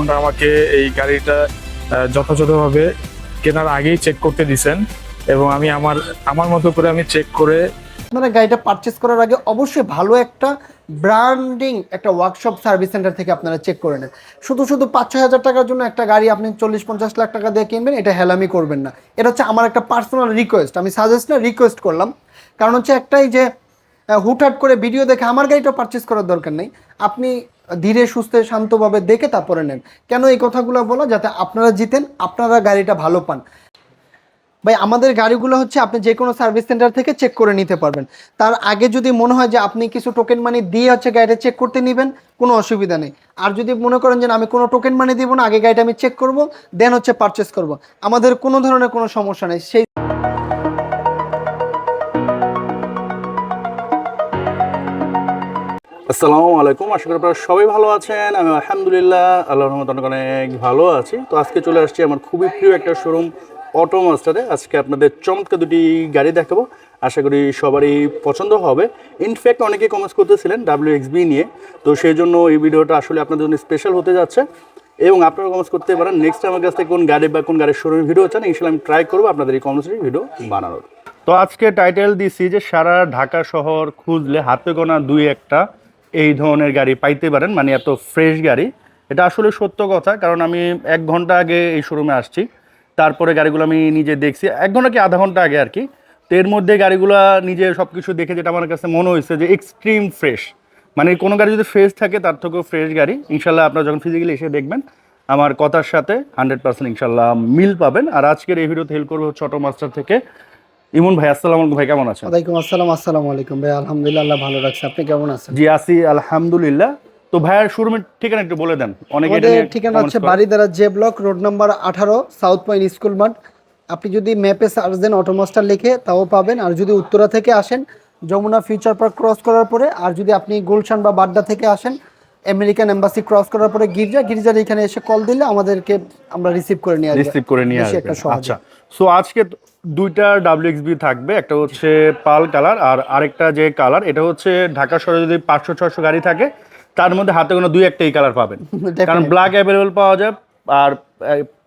Honda আমাকে এই গাড়িটা যথাযথভাবে কেনার আগেই চেক করতে দিছেন এবং আমি আমার আমার মতো করে আমি চেক করে আপনারা গাড়িটা পারচেস করার আগে অবশ্যই ভালো একটা ব্র্যান্ডিং একটা ওয়ার্কশপ সার্ভিস সেন্টার থেকে আপনারা চেক করে নেন। শুধু শুধু পাঁচ ছয় হাজার টাকার জন্য একটা গাড়ি আপনি চল্লিশ পঞ্চাশ লাখ টাকা দিয়ে কিনবেন, এটা হেলামি করবেন না। এটা হচ্ছে আমার একটা পার্সোনাল রিকোয়েস্ট আমি সাজেস্ট না রিকোয়েস্ট করলাম। কারণ হচ্ছে একটাই যে হুটহাট করে ভিডিও দেখে আমার গাড়িটা পারচেস করার দরকার নেই। আপনি ধীরে, সুস্থে, শান্তভাবে দেখে তারপরে নেন। কেন এই কথাগুলো বলা? যাতে আপনারা জিতেন, আপনারা গাড়িটা ভালো পান। ভাই, আমাদের গাড়িগুলো হচ্ছে আপনি যে কোনো সার্ভিস সেন্টার থেকে চেক করে নিতে পারবেন। তার আগে যদি মনে হয় যে আপনি কিছু টোকেন মানি দিয়ে হচ্ছে গাড়িটা চেক করতে নেবেন, কোনো অসুবিধা নেই। আর যদি মনে করেন যে আমি কোনো টোকেন মানি দিব না, আগে গাড়িটা আমি চেক করব দেন হচ্ছে পারচেস করব। আমাদের কোনো ধরনের কোনো সমস্যা নেই। সেই আসসালামু আলাইকুম। আশা করি আপনারা সবাই ভালো আছেন। আমি আলহামদুলিল্লাহ, আল্লাহর রহমত অনেক অনেক ভালো আছি। তো আজকে চলে আসছি আমার খুবই প্রিয় একটা শোরুম অটো মাস্টারে আজকে আপনাদের চমৎকার দুটি গাড়ি দেখাবো। আশা করি সবারই পছন্দ হবে। ইনফ্যাক্ট অনেকে কমেন্টস করতেছিলেন ডাব্লিউ এক্সবি নিয়ে। তো সেই জন্য এই ভিডিওটা আসলে আপনাদের জন্য স্পেশাল হতে যাচ্ছে। এবং আপনারা কমেন্টস করতে পারেন নেক্সট আমার কাছ থেকে কোন গাড়ি বা কোন গাড়ির শোরুমের ভিডিও চান ইনশাল্লাহ আমি ট্রাই করব আপনাদের এই কমেন্টসের ভিডিও বানানোর। তো আজকে টাইটেল দিছি যে সারা ঢাকা শহর খুঁজলে হাতে গোনা দুই একটা। এই ধরনের গাড়ি পাইতে পারেন মানে এত ফ্রেশ গাড়ি। এটা আসলে সত্য কথা, কারণ আমি এক ঘণ্টা আগে এই শোরুমে আসছি। তারপরে গাড়িগুলো আমি নিজে দেখছি। এক ঘণ্টা কি আধা ঘণ্টা আগে আর কি? তো এর মধ্যে গাড়িগুলো নিজে সব কিছু দেখে যেটা আমার কাছে মনে হয়েছে যে এক্সট্রিম ফ্রেশ মানে কোনো গাড়ি যদি ফ্রেশ থাকে, তার থেকেও ফ্রেশ গাড়ি। ইনশাল্লাহ আপনারা যখন ফিজিক্যালি এসে দেখবেন, আমার কথার সাথে হান্ড্রেড পার্সেন্ট ইনশাল্লাহ মিল পাবেন। আর আজকের এই ভিডিওতে হেল্প করব ছোটো মাস্টার থেকে ইমন ভাই আসসালামু আলাইকুম ভাই কেমন আছেন? ওয়ালাইকুম আসসালাম আসসালামু আলাইকুম। ভাই আলহামদুলিল্লাহ আল্লাহ ভালো রাখছে। আপনি কেমন আছেন? জি আসি আলহামদুলিল্লাহ। তো ভাইয়ার শোরুমের ঠিকানা একটু বলে দেন। অনেকে ঠিকানা হচ্ছে Baridhara J block road number আঠারো সাউথ পয়েন্ট স্কুল মাঠ। আপনি যদি ম্যাপে সার্চ দেন অটোমাস্টার লিখে তাও পাবেন। আর যদি উত্তরা থেকে আসেন যমুনা ফিউচার পার্ক ক্রস করার পরে আর যদি আপনি গুলশান বা বাড্ডা থেকে আসেন আমেরিকান এম্বাসি ক্রস করার পরে গির্জা গির্জার এখানে এসে কল দিলে আমাদেরকে আমরা রিসিভ করে নিয়ে আসব। রিসিভ করে নিয়ে সহজ। আচ্ছা সো আজকে দুইটা ডাব্লিউএক্সবি থাকবে একটা হচ্ছে পাল কালার আর আরেকটা যে কালার এটা হচ্ছে ঢাকা শহরে যদি পাঁচশো ছশো গাড়ি থাকে তার মধ্যে হাতে কোনো দুই একটাই কালার পাবেন। কারণ ব্ল্যাক অ্যাভেলেবল পাওয়া যায় আর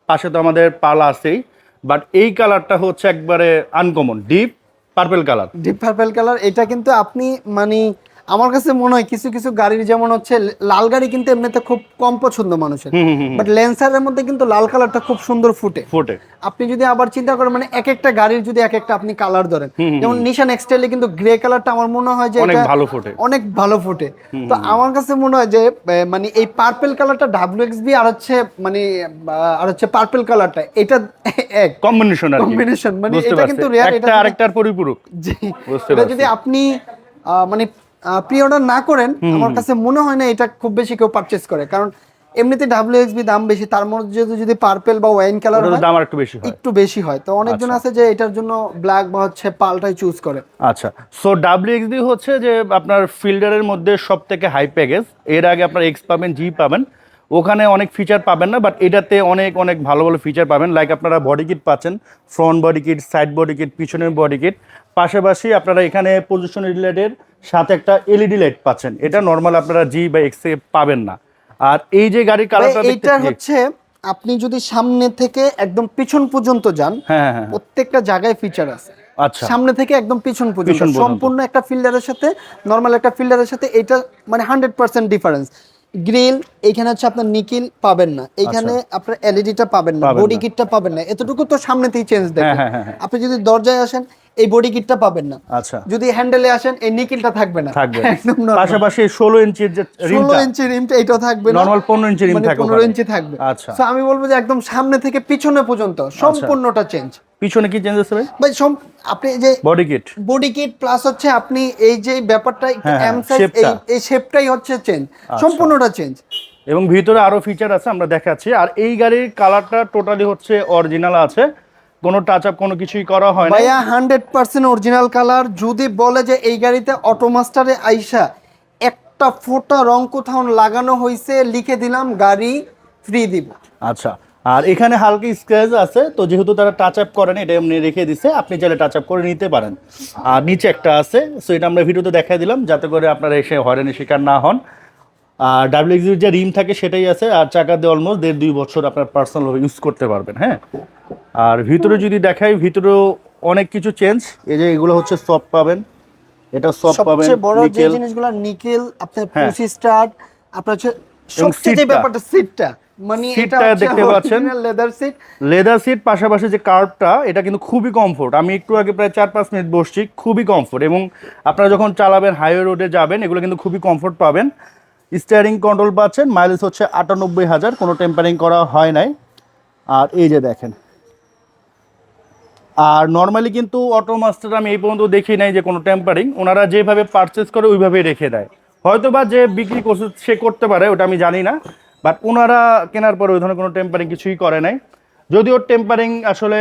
পাশে তো আমাদের পাল আছেই বাট এই কালারটা হচ্ছে একবারে uncommon deep purple colour. Deep purple colour এটা কিন্তু আপনি মানে আমার কাছে মনে হয় কিছু কিছু গাড়ির যেমন হচ্ছে লাল গাড়ি কিন্তু এমনিতে খুব কম পছন্দ মানুষের। বাট লেন্সারের মধ্যে কিন্তু লাল কালারটা খুব সুন্দর ফুটে। ফোটে। আপনি যদি আবার চিন্তা করেন মানে এক একটা গাড়ির যদি এক একটা আপনি কালার ধরেন যেমন নিশান এক্সটাইলে কিন্তু গ্রে কালারটা আমার মনে হয় যে অনেক এটা ভালো ফোটে। অনেক ভালো ফুটে। তো আমার কাছে মনে হয় যে মানে এই পার্পেল কালারটা ডাব্লিউ এক্স বি আর হচ্ছে মানে আর হচ্ছে পার্পেল কালারটা এটা এক। কম্বিনেশন আর কি। মানে এটা কিন্তু rare, এটা আরেকটার পরিপূরক। জি এটা যদি আপনি আহ, মানে প্রি অর্ডার না করেন আমার কাছে মনে হয় না এটা খুব বেশি কেউ পারচেজ করে। কারণ এমনিতে ডাব্লিউ এক্সবি দাম বেশি তার মধ্যে যদি- যদি পার্পেল বা ওয়াইন কালার হয় দাম একটু বেশি হয়। একটু বেশি হয়। তো অনেকজন আছে যে এটার জন্য ব্ল্যাক বা হচ্ছে পালটাই চুজ করে। আচ্ছা। সো ডাব্লিউএক্সডি হচ্ছে যে আপনার ফিল্ডারের মধ্যে সব থেকে হাই প্যাকেজ এর আগে আপনার এক্স পাবেন জি পাবেন। ওখানে অনেক ফিচার পাবেন না বাট এটাতে অনেক অনেক ভালো ভালো ফিচার পাবেন। লাইক আপনারা বডি কিট পাচ্ছেন front body kit side body kit পিছনের বডি কিট পাশাপাশি আপনারা এখানে পজিশন রিলেটেড সাথে একটা এলইডি লাইট পাচ্ছেন। এটা নর্মাল আপনারা জি বা এক্সে পাবেন না। আর এই যে গাড়ির কালারটা এইটা হচ্ছে আপনি যদি সামনে থেকে একদম পিছন পর্যন্ত যান হ্যাঁ হ্যাঁ হ্যাঁ। প্রত্যেকটা জায়গায় ফিচার আছে। আচ্ছা। সামনে থেকে একদম পিছন পর্যন্ত সম্পূর্ণ একটা ফিল্ডারের সাথে নর্মাল একটা ফিল্ডারের সাথে এটা মানে হান্ড্রেড পার্সেন্ট ডিফারেন্স গ্রিল এইখানে হচ্ছে আপনার নিকিল পাবেন না। এইখানে আপনার এলইডিটা পাবেন না আচ্ছা। বডি কিটটা পাবেন না। এতটুকু তো সামনেতেই চেঞ্জ হ্যাঁ। আপনি যদি দরজায় আসেন এই বডি কিটটা পাবেন না। আচ্ছা। যদি হ্যান্ডেলে আসেন এই নিকিলটা থাকবে না। থাকবে। একদম। পাশাপাশি ষোলো ইঞ্চির যে ষোলো রিমটা ইঞ্চি রিমটা এটাও থাকবে না। নর্মাল পনেরো ইঞ্চি রিম মানে থাকে পনেরো ইঞ্চি থাকবে। আচ্ছা। তো আমি বলব যে একদম সামনে থেকে পিছনে পর্যন্ত সম্পূর্ণটা চেঞ্জ পিছনে কি চেঞ্জ আছে ভাই? ভাই আপনি এই যে body kit body kit plus হচ্ছে আপনি এই যে ব্যাপারটা হ্যাঁ, এম হ্যাঁ, সাইজ এই এই শেপটাই হচ্ছে চেঞ্জ সম্পূর্ণটা চেঞ্জ এবং ভিতরে আরও ফিচার আছে আমরা দেখাচ্ছি। আর এই গাড়ির কালারটা টোটালি হচ্ছে অরিজিনাল আছে। কোনো টাচ আপ কোনো কিছুই করা হয় না ভাইয়া হান্ড্রেড পার্সেন্ট অরিজিনাল কালার যদি বলে যে এই গাড়িতে অটোমাস্টারে আইসা একটা ফোটা রং কোথাও লাগানো হয়েছে লিখে দিলাম গাড়ি ফ্রি দিব। আচ্ছা আর এখানে হালকা স্ক্র্যাচ আছে তো যেহেতু তারা টাচ আপ করেন এটা এমনি রেখে দিছে আপনি চাইলে টাচ আপ করে নিতে পারেন। আর নিচে একটা আছে সো এটা আমরা ভিডিওতে দেখাই দিলাম যাতে করে আপনারা এসে হয়রানির শিকার না হন। আর ডাব্লিউএক্সির যে রিম থাকে সেটাই আছে আর চাকা দিয়ে অলমোস্ট দেড় দুই বছর আপনার পার্সোনাল ইউজ করতে পারবেন হ্যাঁ? আর ভিতরে যদি দেখাই ভিতরেও অনেক কিছু চেঞ্জ এই যে এগুলো হচ্ছে সফট পাবেন। এটা সফট পাবেন সবচেয়ে বড় যে জিনিসগুলো নিকেল আপনার হ্যাঁ। পুসি স্টার্ট আপনার হচ্ছে সবচেয়ে ব্যাপারটা সিটটা মানে এটা দেখতে পাচ্ছেন? লেদার সিট লেদার সিট পাশাপাশি যে কার্ভটা এটা কিন্তু খুবই কমফোর্ট আমি একটু আগে প্রায় চার পাঁচ মিনিট বসছি খুবই কমফোর্ট এবং আপনারা যখন চালাবেন হাইওয়ে রোডে যাবেন এগুলো কিন্তু খুবই কমফোর্ট পাবেন। স্টিয়ারিং কন্ট্রোল পাচ্ছেন মাইলেজ হচ্ছে আটানব্বই হাজার, কোনো টেম্পারিং করা হয় নাই। আর এই যে দেখেন, আর নর্মালি কিন্তু অটো মাস্টার আমি এই পর্যন্ত দেখি নাই যে কোনো টেম্পারিং ওনারা যেভাবে পারচেস করে ওইভাবেই রেখে দেয়। হয়তো বা যে বিক্রি করছে, সে করতে পারে, ওটা আমি জানি না বাট ওনারা কেনার পরে ওই ধরনের কোনো টেম্পারিং কিছুই করে নাই। যদিও টেম্পারিং আসলে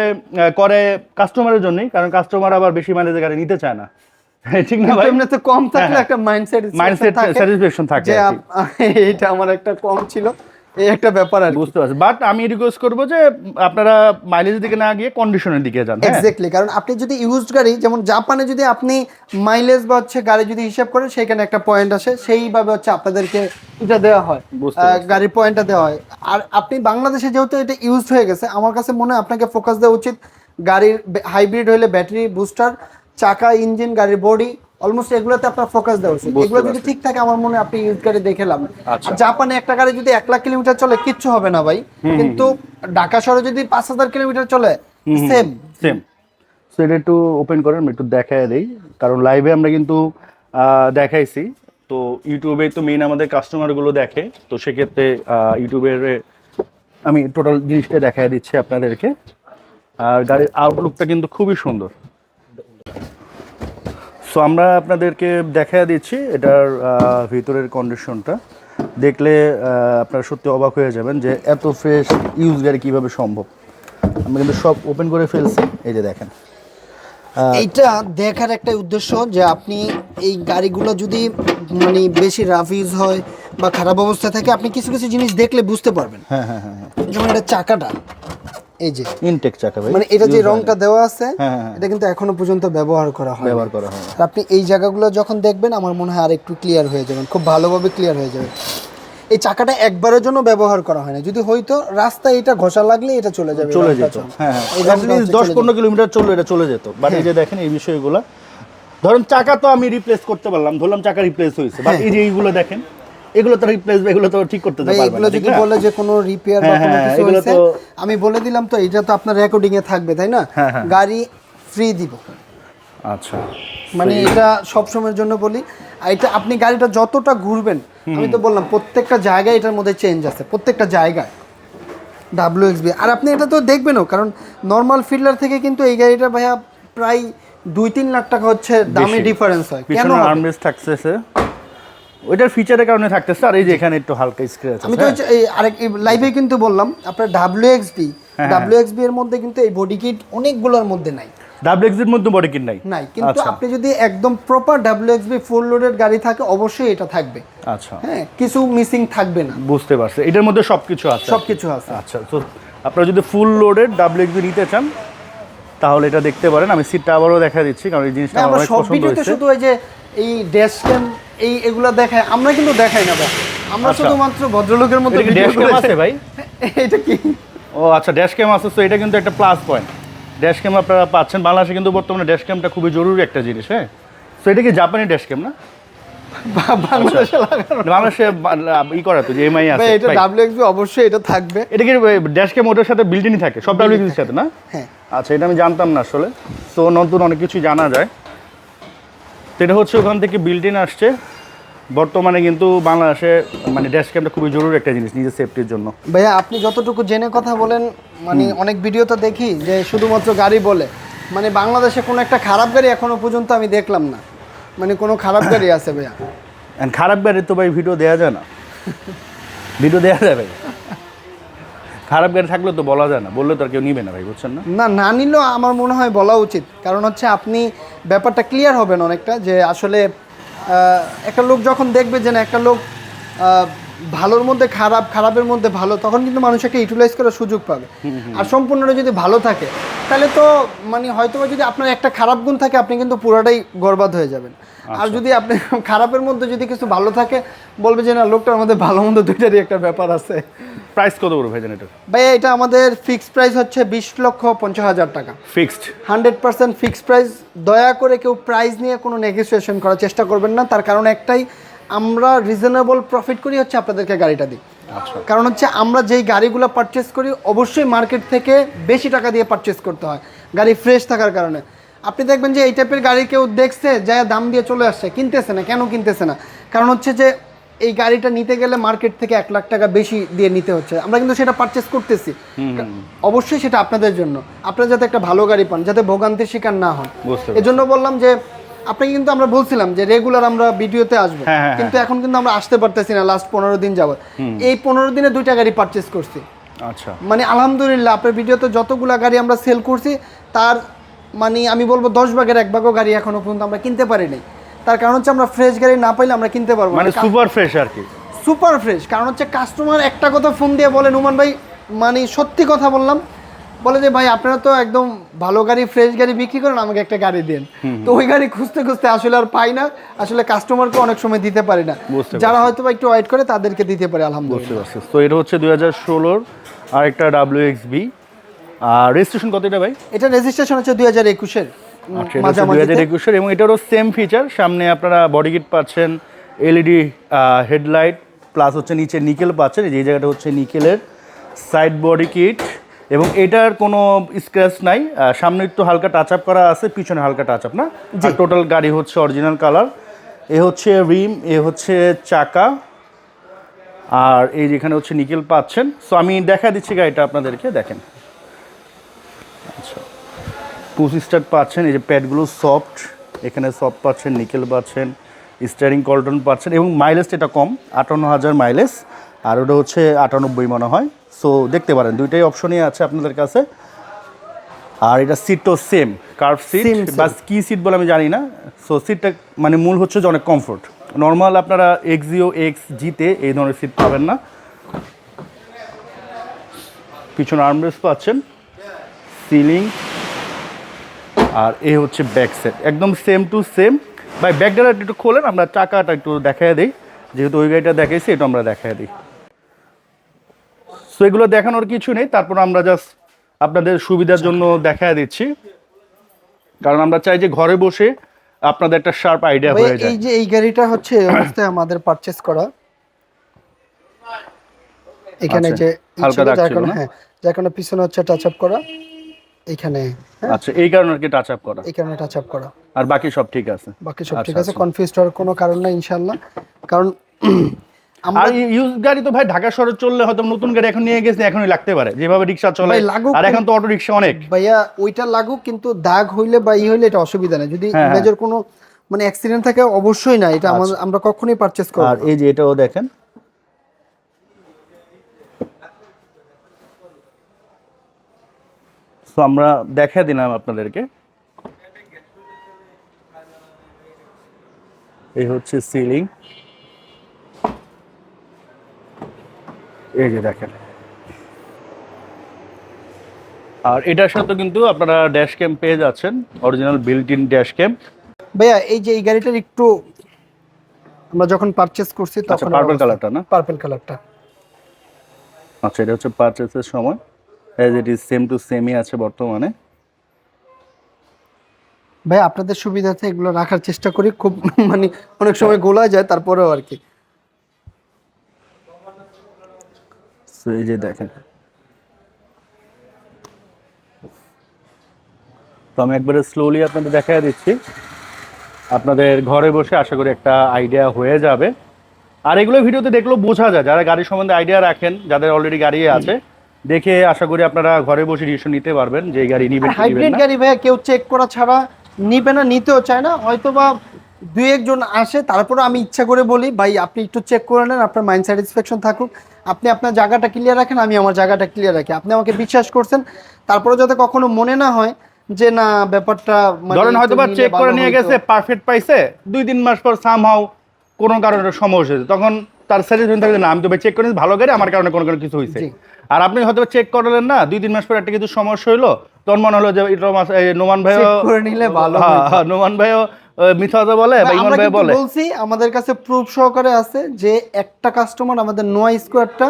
করে কাস্টমারের জন্যই, কারণ কাস্টমার আবার বেশি মাইলেজের গাড়ি নিতে চায় না। ঠিক না ভাই? এমনিতে কম থাকলে হ্যাঁ। একটা মাইন্ডসেট মাইন্ডসেট স্যাটিসফ্যাকশন থাকে যে এইটা আমার একটা কম ছিল এই একটা ব্যাপার আর বুঝতে পারছি। বাট আমি রিকোয়েস্ট করব যে আপনারা মাইলেজের দিকে না গিয়ে কন্ডিশনের দিকে যান হ্যাঁ? এক্স্যাক্টলি কারণ আপনি যদি ইউজড গাড়ি যেমন জাপানে যদি আপনি মাইলেজ বা হচ্ছে গাড়ি যদি হিসাব করেন সেখানে একটা পয়েন্ট আসে সেইভাবে হচ্ছে আপনাদেরকে এটা দেওয়া হয়। গাড়ির পয়েন্টটা দেওয়া হয়। আর আপনি বাংলাদেশে যেহেতু এটা ইউজড হয়ে গেছে আমার কাছে মনে হয় আপনাকে ফোকাস দেওয়া উচিত। গাড়ির হাইব্রিড হলে ব্যাটারি বুস্টার চাকা ইঞ্জিন গাড়ির বডি অলমোস্ট এগুলোতে আপনার ফোকাস দেওয়া উচিত। এগুলো যদি। ঠিক থাকে আমার মনে আপনি ইউজ গাড়ি দেখে লাভ। আর জাপানে একটা গাড়ি যদি এক লাখ কিলোমিটার চলে কিচ্ছু হবে না ভাই। কিন্তু ঢাকা শহরে যদি পাঁচ হাজার কিলোমিটার চলে সেম সেম সো এটা একটু ওপেন করেন আমি একটু দেখায় দেই। কারণ লাইভে আমরা কিন্তু দেখাইছি। তো ইউটিউবে তো মেইন আমাদের কাস্টমারগুলো দেখে। তো সেক্ষেত্রে ইউটিউবের আমি টোটাল জিনিসটা দেখায় দিচ্ছি আপনাদেরকে। আর গাড়ির আউটলুকটা কিন্তু খুবই সুন্দর। সো আমরা আপনাদেরকে দেখায় দিচ্ছি এটার ভিতরের কন্ডিশনটা দেখলে আপনারা সত্যি অবাক হয়ে যাবেন যে এত ফ্রেশ ইউজ গাড়ি কীভাবে সম্ভব। আমরা কিন্তু সব ওপেন করে ফেলছি। এই যে দেখেন। এইটা দেখার একটা উদ্দেশ্য যে আপনি এই গাড়িগুলো যদি মানে বেশি রাফ ইউজ হয় বা খারাপ অবস্থা থাকে আপনি কিছু কিছু জিনিস দেখলে বুঝতে পারবেন। হ্যাঁ হ্যাঁ হ্যাঁ হ্যাঁ। যেমন এটা চাকাটা। এই যে। ইনটেক চাকা ভাই। মানে এটা যে রংটা দেওয়া আছে হ্যাঁ, হ্যাঁ, হ্যাঁ। এটা কিন্তু এখনও পর্যন্ত ব্যবহার করা হয় ব্যবহার করা হয়। আপনি এই জায়গাগুলো যখন দেখবেন আমার মনে হয় আর একটু ক্লিয়ার হয়ে যাবেন খুব ভালোভাবে ক্লিয়ার হয়ে যাবে। এই চাকাটা একবারের জন্য ব্যবহার করা হয় না। যদি হয়তো রাস্তায় এটা ঘষা লাগলে এটা চলে যাবে চলে যেত। হ্যাঁ দশ পনেরো কিলোমিটার চলল এটা চলে যেত। বাট এই যে দেখেন এই বিষয়গুলো ধরুন চাকা তো আমি রিপ্লেস করতে পারলাম ধরলাম চাকা রিপ্লেস হয়েছে। বাট এই যে এইগুলো দেখেন এগুলো তো রিপ্লেস এগুলো তো ঠিক করতে তো এগুলো যদি বলে যে কোনো রিপেয়ার বা হ্যাঁ, কোনো হ্যাঁ, কিছু হয়েছে আমি বলে দিলাম তো এটা তো আপনার রেকর্ডিং এ থাকবে তাই না? হ্যাঁ। গাড়ি ফ্রি দিব। আচ্ছা। মানে এটা সব সময়ের জন্য বলি এটা আপনি গাড়িটা যতটা ঘুরবেন আমি তো বললাম প্রত্যেকটা জায়গায় এটার মধ্যে চেঞ্জ আছে প্রত্যেকটা জায়গায়। ডাব্লিউ এক্সবি আর আপনি এটা তো দেখবেনও কারণ নর্মাল ফিল্ডার থেকে কিন্তু এই গাড়িটা ভাইয়া প্রায় দুই তিন লাখ টাকা হচ্ছে দামে ডিফারেন্স হয়। কেন আর্মরেস্ট থাকতেছে ওইটার ফিচারের কারণে থাকতেছে আর এই যে এখানে একটু হালকা স্ক্র্যাচ আমি তো এই আরেক লাইভে কিন্তু বললাম আপনার ডাব্লিউ এক্সবি হ্যাঁ, ডাব্লিউ এক্সবি এর মধ্যে কিন্তু এই বডি কিট অনেকগুলোর মধ্যে নাই। ডাব্লিউ এর মধ্যে বডি কিট নাই? নাই কিন্তু আচ্ছা। আপনি যদি একদম প্রপার এক্সবি ফুল লোডেড গাড়ি থাকে অবশ্যই এটা থাকবে। আচ্ছা। হ্যাঁ কিছু মিসিং থাকবে না। বুঝতে পারছি। এটার মধ্যে সবকিছু আছে সবকিছু আছে। আচ্ছা তো আপনারা যদি ফুল লোডেড এক্সবি নিতে চান তাহলে এটা দেখতে পারেন। আমি সিটটা আবারও দেখা দিচ্ছি কারণ এই জিনিসটা আমার পছন্দ হয়েছে। শুধু ওই যে এই ড্যাশ ক্যাম এই এগুলা দেখায় আমরা কিন্তু দেখাই না ভাই। আমরা আচ্ছা। শুধুমাত্র ভদ্রলোকের মতো ড্যাশ ক্যাম আছে ভাই? এটা কি? ও আচ্ছা ড্যাশ ক্যাম আছে তো এটা কিন্তু একটা প্লাস পয়েন্ট ড্যাশ ক্যাম আপনারা পাচ্ছেন। বাংলাদেশে কিন্তু বর্তমানে ড্যাশ ক্যামটা খুবই জরুরি একটা জিনিস হ্যাঁ? তো এটা কি জাপানি ড্যাশ ক্যাম না? বাংলাদেশে লাগানো। বাংলাদেশে ই করা তো যে এমআই আছে এটা অবশ্যই এটা থাকবে। এটা কি ড্যাশ ক্যাম ওটার সাথে থাকে? সব সাথে না? হ্যাঁ। আচ্ছা এটা আমি জানতাম না আসলে। তো নতুন অনেক কিছু জানা যায়। তো এটা হচ্ছে ওখান থেকে বিল্ডিং আসছে। বর্তমানে কিন্তু বাংলাদেশে মানে ড্যাশ ক্যামটা খুবই জরুরি একটা জিনিস নিজের সেফটির জন্য। ভাইয়া আপনি যতটুকু জেনে কথা বলেন মানে অনেক ভিডিও তো দেখি যে শুধুমাত্র গাড়ি বলে। মানে বাংলাদেশে কোনো একটা খারাপ গাড়ি এখনও পর্যন্ত আমি দেখলাম না। মানে কোনো খারাপ গাড়ি আছে ভাইয়া। খারাপ গাড়ি তো ভাই ভিডিও দেওয়া যায় না। ভিডিও দেওয়া যায় ভাই। খারাপ গাড়ি থাকলে তো বলা যায় না বললে তো আর কেউ নিবে না ভাই বুঝছেন না? না না নিলেও আমার মনে হয় বলা উচিত। কারণ হচ্ছে আপনি ব্যাপারটা ক্লিয়ার হবেন অনেকটা যে আসলে একটা লোক যখন দেখবে যে না একটা লোক ভালোর মধ্যে খারাপ খারাপের মধ্যে ভালো তখন কিন্তু মানুষ একটা ইউটিলাইজ করার সুযোগ পাবে। আর সম্পূর্ণটা যদি ভালো থাকে তাহলে তো মানে হয়তো যদি আপনার একটা খারাপ গুণ থাকে আপনি কিন্তু পুরোটাই গরবাদ হয়ে যাবেন। আর যদি আপনি খারাপের মধ্যে যদি কিছু ভালো থাকে বলবে যে না লোকটার মধ্যে ভালো মন্দ দুইটারই একটা ব্যাপার আছে। প্রাইস কত করে ভাইজান এটা? ভাইয়া এটা আমাদের ফিক্সড প্রাইস হচ্ছে বিশ লক্ষ পঞ্চাশ হাজার টাকা। Fixed hundred percent fixed price দয়া করে কেউ প্রাইস নিয়ে কোনো নেগোসিয়েশন করার চেষ্টা করবেন না। তার কারণ একটাই আমরা রিজনেবল প্রফিট করি হচ্ছে আপনাদেরকে গাড়িটা দিই। আচ্ছা। কারণ হচ্ছে আমরা যেই গাড়িগুলো পারচেস করি অবশ্যই মার্কেট থেকে বেশি টাকা দিয়ে পারচেস করতে হয় গাড়ি ফ্রেশ থাকার কারণে। আপনি দেখবেন যে এই টাইপের গাড়ি কেউ দেখছে যা দাম দিয়ে চলে আসছে কিনতেছে না। কেন কিনতেছে না? কারণ হচ্ছে যে এই গাড়িটা নিতে গেলে মার্কেট থেকে এক লাখ টাকা বেশি দিয়ে নিতে হচ্ছে। আমরা কিন্তু সেটা পারচেস করতেছি। অবশ্যই সেটা আপনাদের জন্য। আপনারা যাতে একটা ভালো গাড়ি পান যাতে ভোগান্তির শিকার না হন। এজন্য বললাম যে আপনাকে কিন্তু আমরা বলছিলাম যে রেগুলার আমরা ভিডিওতে আসব। হ্যাঁ, হ্যাঁ, কিন্তু এখন কিন্তু আমরা আসতে পারতেছি না লাস্ট পনেরো দিন যাবত এই পনেরো দিনে দুইটা গাড়ি পারচেস করছি। আচ্ছা। মানে আলহামদুলিল্লাহ আপনার ভিডিওতে যতগুলা গাড়ি আমরা সেল করছি তার মানে আমি বলব দশ ভাগের এক ভাগও গাড়ি এখনও পর্যন্ত আমরা কিনতে পারিনি তার কারণ হচ্ছে আমরা ফ্রেশ গাড়ি না পাইলে আমরা কিনতে পারব মানে সুপার ফ্রেশ আর কি। সুপার ফ্রেশ কারণ হচ্ছে কাস্টমার একটা কথা ফোন দিয়ে বলে নুমান ভাই মানে সত্যি কথা বললাম। বলে যে ভাই আপনারা তো একদম ভালো গাড়ি ফ্রেশ গাড়ি বিক্রি করেন আমাকে একটা গাড়ি দেন। তো ওই গাড়ি খুঁজতে খুঁজতে আসলে আর পাই না। আসলে কাস্টমারকে অনেক সময় দিতে পারি না। যারা হয়তো একটু ওয়েট করে তাদেরকে দিতে পারে আলহামদুলিল্লাহ। তো এটা হচ্ছে দুই হাজার ষোলোর আর একটা W X B R registration কত এটা ভাই? এটা রেজিস্ট্রেশন হচ্ছে দুই হাজার একুশের। দুই হাজার একুশের এবং এটারও সেম ফিচার সামনে আপনারা বডি কিট পাচ্ছেন এলইডি হেডলাইট প্লাস হচ্ছে নিচে নিকেল পাচ্ছেন এই যে জায়গাটা হচ্ছে নিকেলের সাইড বডি কিট এবং এটার কোনো স্ক্র্যাচ নাই সামনে একটু হালকা টাচ আপ করা আছে পিছনে হালকা টাচ আপ না? আর টোটাল গাড়ি হচ্ছে অরিজিনাল কালার এ হচ্ছে রিম এ হচ্ছে চাকা। আর এই যেখানে হচ্ছে নিকেল পাচ্ছেন। সো আমি দেখা দিচ্ছি গাড়িটা আপনাদেরকে দেখেন। পুশ স্টার্ট পাচ্ছেন এই যে প্যাডগুলো সফট এখানে সফট পাচ্ছেন নিকেল পাচ্ছেন স্টারিং কল্টন পাচ্ছেন এবং মাইলেজটা এটা কম আটান্ন হাজার মাইলেজ আর ওটা হচ্ছে আটানব্বই মনে হয়। সো দেখতে পারেন দুইটাই অপশনই আছে আপনাদের কাছে। আর এটা সিটও সেম কার্ভ সিট. বা কি সিট বলে আমি জানি না। সো সিটটা মানে মূল হচ্ছে যে অনেক কমফোর্ট নর্মাল আপনারা এক্সিও এক্স জিতে এই ধরনের সিট পাবেন না। পিছনে আর্মরেস পাচ্ছেন। সিলিং আর এ হচ্ছে ব্যাক সেট একদম সেম টু সেম ভাই ব্যাকডালা একটু খোলেন আমরা চাকাটা একটু দেখায় দিই। যেহেতু ওই গাড়িটা দেখাইছি এটা আমরা দেখায় দিই। সো এগুলো দেখানোর কিছু নেই। তারপর আমরা জাস্ট আপনাদের সুবিধার জন্য দেখায় দিচ্ছি। কারণ আমরা চাই যে ঘরে বসে আপনাদের একটা শার্প আইডিয়া হয়ে যায়। এই যে এই গাড়িটা হচ্ছে অবস্থায় আমাদের পারচেস করা। এখানে আচ্ছা, যে হালকা দাগ যার ছিল হ্যাঁ। কারণে পিছনে হচ্ছে টাচ আপ করা। এখানে হ্যাঁ? আচ্ছা এই কারণে আর কি টাচ আপ করা। এই কারণে টাচ আপ করা। আর বাকি সব ঠিক আছে? বাকি সব আচ্ছা, ঠিক আছে আচ্ছা। কনফিউজ হওয়ার কোনো কারণ নাই ইনশাল্লাহ কারণ আমরা আর ইউজ গাড়ি তো ভাই ঢাকা শহরে চললে হয়তো নতুন গাড়ি এখন নিয়ে গেছে এখনই লাগতে পারে। যেভাবে রিক্সা চলে আর এখন তো অটো রিক্সা অনেক। ভাইয়া ওইটা লাগুক কিন্তু দাগ হইলে বা ই হইলে এটা অসুবিধা নেই। যদি হ্যাঁ, হ্যাঁ। মেজর কোনো মানে অ্যাক্সিডেন্ট থাকে অবশ্যই না এটা আমাদের আমরা কখনোই পারচেস করব আর এই যে এটাও দেখেন তো আমরা দেখা দিলাম আপনাদেরকে। এই হচ্ছে সিলিং এই যে দেখেন। আর এটার সাথে কিন্তু আপনারা ড্যাশ ক্যাম পেয়ে যাচ্ছেন original built in dash cam ভাইয়া এই যে এই গাড়িটার একটু আমরা যখন পারচেস করছি আচ্ছা তখন পার্পল কালারটা না? পার্পল কালারটা আচ্ছা এটা হচ্ছে পারচেসের সময়। As it is same to সেমই আছে বর্তমানে। ভাই আপনাদের সুবিধার্থে এগুলো রাখার চেষ্টা করি। খুব মানে অনেক সময় গোলা যায় তারপরেও আর কি। এই যে দেখেন। তো আমি একবারে স্লোলি আপনাদের দেখা দিচ্ছি। আপনাদের ঘরে বসে আশা করি একটা আইডিয়া হয়ে যাবে। আর এগুলো ভিডিওতে দেখলেও বোঝা যায় যারা গাড়ি সম্বন্ধে আইডিয়া রাখেন যাদের অলরেডি গাড়ি আছে দেখে আশা করি আপনারা ঘরে বসে ডিসিশন নিতে পারবেন যে গাড়ি নিবেন হাইব্রিড গাড়ি ভাইয়া কেউ চেক করা ছাড়া নিবে না নিতেও চায় না। হয়তো বা দুই একজন আসে তারপরে আমি ইচ্ছা করে বলি ভাই আপনি একটু চেক করে নেন আপনার মাইন্ড স্যাটিসফ্যাকশন থাকুক। আপনি আপনার জায়গাটা ক্লিয়ার রাখেন আমি আমার জায়গাটা ক্লিয়ার রাখি। আপনি আমাকে বিশ্বাস করছেন তারপরে যাতে কখনো মনে না হয় যে না ব্যাপারটা মানে ধরেন হয়তো বা চেক করে নিয়ে গেছে পারফেক্ট পাইছে দুই তিন মাস পর সামহাও কোনো কারণে সমস্যা হয়েছে। তখন তার স্যাটিসফ্যাকশন থাকবে না আমি তো ভাই চেক করে ভালো গাড়ি আমার কারণে কোনো কোনো কিছু হয়েছে। আর আপনি হয়তো চেক করলেন না দুই তিন মাস পর একটা কিছু সমস্যা হইল। তখন মনে হলো যে নোমান ভাইও নিলে ভালো হ্যাঁ, হইতো। হ্যাঁ, নোমান ভাইও মিথ্যা কথা বলে বা ইমন ভাই বলে। বলছি আমাদের কাছে প্রুফ সহকারে আছে যে একটা কাস্টমার আমাদের নোয়া স্কোয়ারটা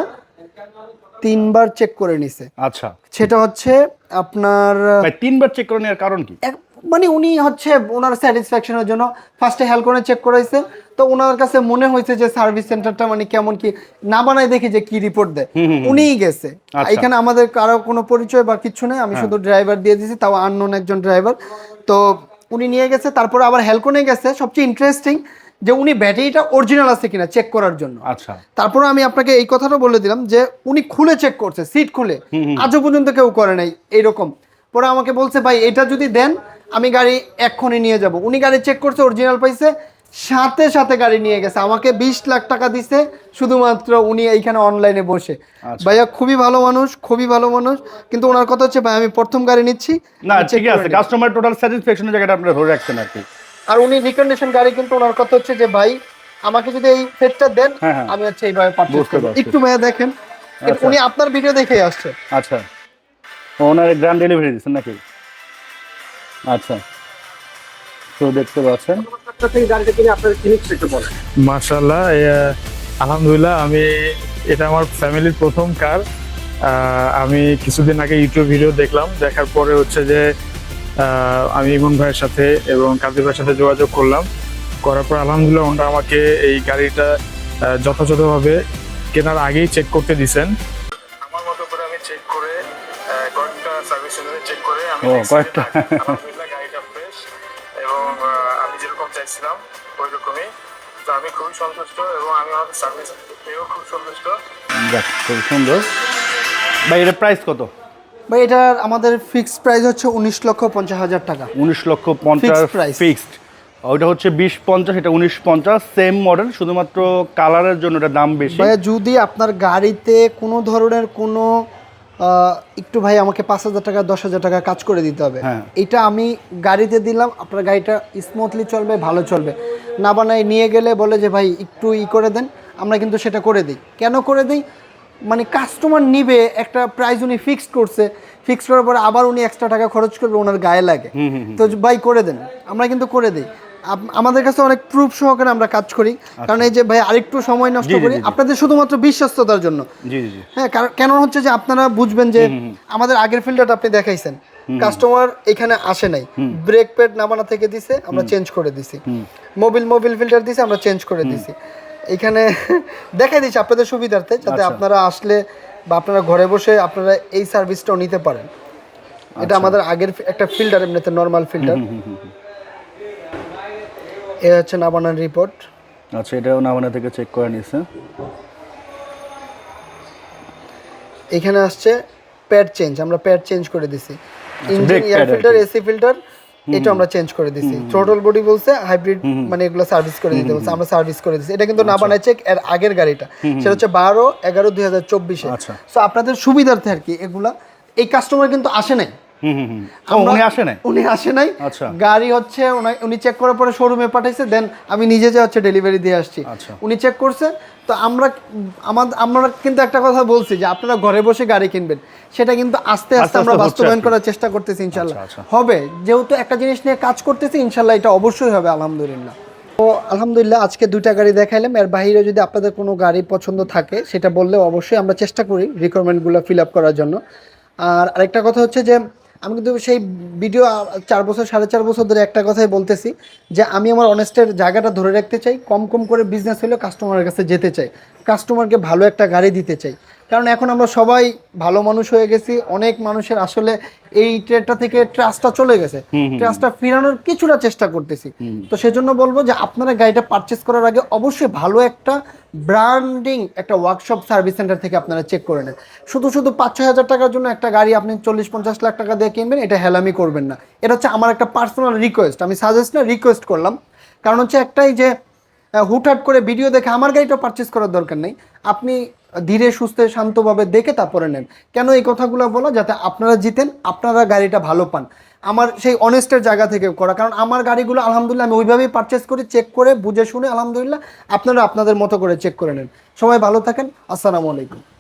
তিনবার চেক করে নিছে। আচ্ছা। সেটা হচ্ছে আপনার তিনবার চেক করে নেওয়ার কারণ কি? মানে উনি হচ্ছে ওনার স্যাটিসফ্যাকশনের জন্য ফার্স্টে হেলকনে চেক করাইছে। তো ওনার কাছে মনে হয়েছে যে সার্ভিস সেন্টারটা মানে কেমন কি না বানায় দেখি যে কি রিপোর্ট দেয়। উনিই গেছে। আচ্ছা। এখানে আমাদের কারও কোনো পরিচয় বা কিছু নেই আমি শুধু ড্রাইভার দিয়ে দিয়েছি তাও আননোন একজন ড্রাইভার তো উনি নিয়ে গেছে তারপর আবার হেলকনে গেছে। সবচেয়ে ইন্টারেস্টিং যে উনি ব্যাটারিটা অরিজিনাল আছে কিনা চেক করার জন্য। আচ্ছা। তারপরে আমি আপনাকে এই কথাটা বলে দিলাম যে উনি খুলে চেক করছে সিট খুলে। আজও পর্যন্ত কেউ করে নাই এইরকম। পরে আমাকে বলছে ভাই এটা যদি দেন আমি গাড়ি এক্ষুনি নিয়ে যাব। উনি গাড়ি চেক করছে অরিজিনাল পাইছে সাথে সাথে গাড়ি নিয়ে গেছে। আমাকে বিশ লাখ টাকা দিছে শুধুমাত্র উনি এইখানে অনলাইনে বসে। আচ্ছা। ভাইয়া খুবই ভালো মানুষ খুবই ভালো মানুষ। কিন্তু ওনার কথা হচ্ছে ভাই আমি প্রথম গাড়ি নিচ্ছি না ঠিকই আছে কাস্টমার টোটাল স্যাটিসফ্যাকশনের জায়গাটা আপনি ধরে রাখছেন আর কি। আর উনি রিকন্ডিশন গাড়ি কিন্তু ওনার কথা হচ্ছে যে ভাই আমাকে যদি এই সেটটা দেন হ্যাঁ, হ্যাঁ। আমি হচ্ছে এইভাবে পারচেজ করব। একটু ভাইয়া দেখেন আচ্ছা। উনি আপনার ভিডিও দেখেই আসছে। আচ্ছা। ওনার গ্র্যান্ড ডেলিভারি দিচ্ছেন নাকি? আচ্ছা। তো দেখতে পাচ্ছেন। মার্শাল্লাহ আলহামদুলিল্লাহ আমি এটা আমার ফ্যামিলির প্রথম কার। আমি কিছুদিন আগে ইউটিউব ভিডিও দেখলাম দেখার পরে হচ্ছে যে আমি ইমন ভাইয়ের সাথে এবং কাদির ভাইয়ের সাথে যোগাযোগ করলাম। করার পর আলহামদুলিল্লাহ ওনারা আমাকে এই গাড়িটা যথাযথভাবে কেনার আগেই চেক করতে দিছেন। আমার মতো করে আমি চেক করে কয়েকটা সার্ভিস চেক করে আমি কয়েকটা। আমি খুবই সন্তুষ্ট এবং আমি আমাদের সার্ভিস পেয়েও খুব সন্তুষ্ট। যাক খুব সুন্দর। ভাই এর প্রাইস কত? ভাই এটার আমাদের ফিক্সড প্রাইস হচ্ছে উনিশ লক্ষ পঞ্চাশ হাজার টাকা। উনিশ লক্ষ পঞ্চাশ price. ফিক্সড ওইটা হচ্ছে বিশ পঞ্চাশ এটা উনিশ পঞ্চাশ সেম মডেল শুধুমাত্র কালারের জন্য এটা দাম বেশি। ভাইয়া যদি আপনার গাড়িতে কোনো ধরনের কোনো একটু ভাই আমাকে পাঁচ হাজার টাকা দশ হাজার টাকা কাজ করে দিতে হবে। হ্যাঁ। এটা আমি গাড়িতে দিলাম আপনার গাড়িটা স্মুথলি চলবে ভালো চলবে। না বানায় নিয়ে গেলে বলে যে ভাই একটু ই করে দেন। আমরা কিন্তু সেটা করে দিই। কেন করে দিই? মানে কাস্টমার নিবে একটা প্রাইস উনি ফিক্সড করছে। ফিক্সড করার পরে আবার উনি এক্সট্রা টাকা খরচ করবে ওনার গায়ে লাগে। তো ভাই করে দেন। আমরা কিন্তু করে দিই। আমাদের কাছে অনেক প্রুফ সহকারে আমরা কাজ করি। কারণ এই যে ভাই আরেকটু সময় নষ্ট করি। আপনাদের শুধুমাত্র বিশ্বস্ততার জন্য। হ্যাঁ কারণ- কেন হচ্ছে যে আপনারা বুঝবেন যে আমাদের আগের ফিল্টারটা আপনি দেখাইছেন। কাস্টমার এখানে আসে নাই। ব্রেক প্যাড নামানা থেকে দিছে আমরা চেঞ্জ করে দিছি। মোবিল মোবিল ফিল্টার দিছে আমরা চেঞ্জ করে দিছি। এখানে দেখাই দিচ্ছি আপনাদের সুবিধার্থে যাতে আচ্ছা। আপনারা আসলে বা আপনারা ঘরে বসে আপনারা এই সার্ভিসটাও নিতে পারেন। আচ্ছা। এটা আমাদের আগের একটা ফিল্টার এমনিতে নর্মাল ফিল্টার। এ হচ্ছে নাবানার রিপোর্ট আচ্ছা এটাও নামানা থেকে চেক করে এখানে আসছে প্যাড চেঞ্জ আমরা প্যাড চেঞ্জ করে দিছি। Engine air filter AC filter এটা আমরা চেঞ্জ করে দিছি। থ্রোটল বডি বলছে হাইব্রিড মানে এগুলো সার্ভিস করে দিতে বলছে আমরা সার্ভিস করে দিছি। এটা কিন্তু না আচ্ছা। বানাইছে এর আগের গাড়িটা। সেটা হচ্ছে বারো এগারো দুই হাজার চব্বিশে। আচ্ছা। সো আপনাদের সুবিধার্থে আর কি এগুলা এই কাস্টমার কিন্তু আসে নাই। উনি আসে নাই? উনি আসে নাই। আচ্ছা। গাড়ি হচ্ছে উনি চেক করার পরে শোরুমে পাঠাইছে দেন আমি নিজে যে হচ্ছে ডেলিভারি দিয়ে আসছি। আচ্ছা। উনি চেক করছে তো আমরা আমাদের আমরা কিন্তু একটা কথা বলছি যে আপনারা ঘরে বসে গাড়ি কিনবেন। সেটা কিন্তু আস্তে আস্তে আমরা বাস্তবায়ন করার চেষ্টা করতেছি ইনশাল্লাহ। আচ্ছা, আচ্ছা। হবে যেহেতু একটা জিনিস নিয়ে কাজ করতেছি ইনশাল্লাহ এটা অবশ্যই হবে আলহামদুলিল্লাহ। তো আলহামদুলিল্লাহ আজকে দুইটা গাড়ি দেখাইলাম। এর বাইরে যদি আপনাদের কোনো গাড়ি পছন্দ থাকে সেটা বললে অবশ্যই আমরা চেষ্টা করি রিকোয়ারমেন্টগুলো ফিল আপ করার জন্য। আর আরেকটা কথা হচ্ছে যে আমি কিন্তু সেই ভিডিও চার বছর, সাড়ে চার বছর ধরে একটা কথাই বলতেছি যে আমি আমার অনেস্টের জায়গাটা ধরে রাখতে চাই, কম কম করে বিজনেস হলেও কাস্টমারের কাছে যেতে চাই। কাস্টমারকে ভালো একটা গাড়ি দিতে চাই। কারণ এখন আমরা সবাই ভালো মানুষ হয়ে গেছি অনেক মানুষের আসলে এই ট্রেডটা থেকে ট্রাস্টটা চলে গেছে। ট্রাস্টটা ফিরানোর কিছুটা চেষ্টা করতেছি। তো সেজন্য বলব যে আপনারা গাড়িটা পারচেস করার আগে অবশ্যই ভালো একটা ব্র্যান্ডিং একটা ওয়ার্কশপ সার্ভিস সেন্টার থেকে আপনারা চেক করে নেন। শুধু শুধু পাঁচ ছয় হাজার টাকার জন্য একটা গাড়ি আপনি চল্লিশ পঞ্চাশ লাখ টাকা দিয়ে কিনবেন এটা হেলামি করবেন না। এটা হচ্ছে আমার একটা পার্সোনাল রিকোয়েস্ট আমি সাজেস্ট না রিকোয়েস্ট করলাম। কারণ হচ্ছে একটাই যে হুটহাট করে ভিডিও দেখে আমার গাড়িটা পারচেস করার দরকার নেই। আপনি ধীরে, সুস্থে, শান্তভাবে দেখে তারপরে নেন। কেন এই কথাগুলো বলা? যাতে আপনারা জিতেন, আপনারা গাড়িটা ভালো পান। আমার সেই অনেস্টের জায়গা থেকে করা। কারণ আমার গাড়িগুলো আলহামদুলিল্লাহ আমি ওইভাবেই পারচেস করি চেক করে, বুঝে শুনে আলহামদুলিল্লাহ আপনারা আপনাদের মতো করে চেক করে নেন। সবাই ভালো থাকেন। আসসালামু আলাইকুম।